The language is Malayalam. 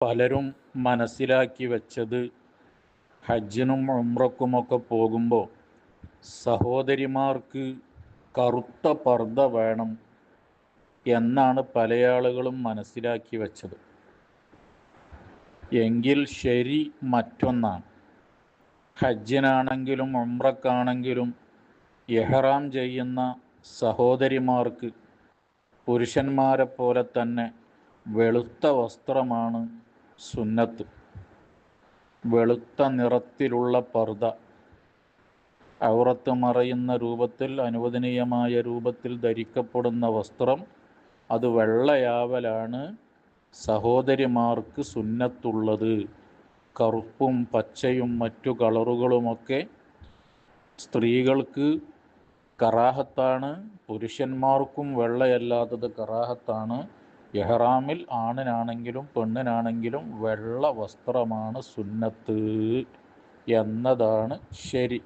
പലരും മനസ്സിലാക്കി വെച്ചത് ഹജ്ജിനും ഉമ്രക്കുമൊക്കെ പോകുമ്പോൾ സഹോദരിമാർക്ക് കറുത്ത പർദ്ദ വേണം എന്നാണ് പല ആളുകളും മനസ്സിലാക്കി വെച്ചത്. എങ്കിൽ ശരി മറ്റൊന്നാണ്. ഹജ്ജിനാണെങ്കിലും ഉമ്രക്കാണെങ്കിലും എഹ്റാം ചെയ്യുന്ന സഹോദരിമാർക്ക് പുരുഷന്മാരെ പോലെ തന്നെ വെളുത്ത വസ്ത്രമാണ് സുന്നത്ത്. വെളുത്ത നിറത്തിലുള്ള പർദ ഔറത്ത് മറയുന്ന രൂപത്തിൽ അനുവദനീയമായ രൂപത്തിൽ ധരിക്കപ്പെടുന്ന വസ്ത്രം അത് വെള്ളയാവലാണ് സഹോദരിമാർക്ക് സുന്നത്തുള്ളത്. കറുപ്പും പച്ചയും മറ്റു കളറുകളുമൊക്കെ സ്ത്രീകൾക്ക് കറാഹത്താണ് പുരുഷന്മാർക്കും വെള്ളയല്ലാത്തത് കറാഹത്താണ്. എഹ്റാമിൽ ആണിനാണെങ്കിലും പെണ്ണിനാണെങ്കിലും വെള്ള വസ്ത്രമാണ് സുന്നത്ത് എന്നതാണ് ശരി.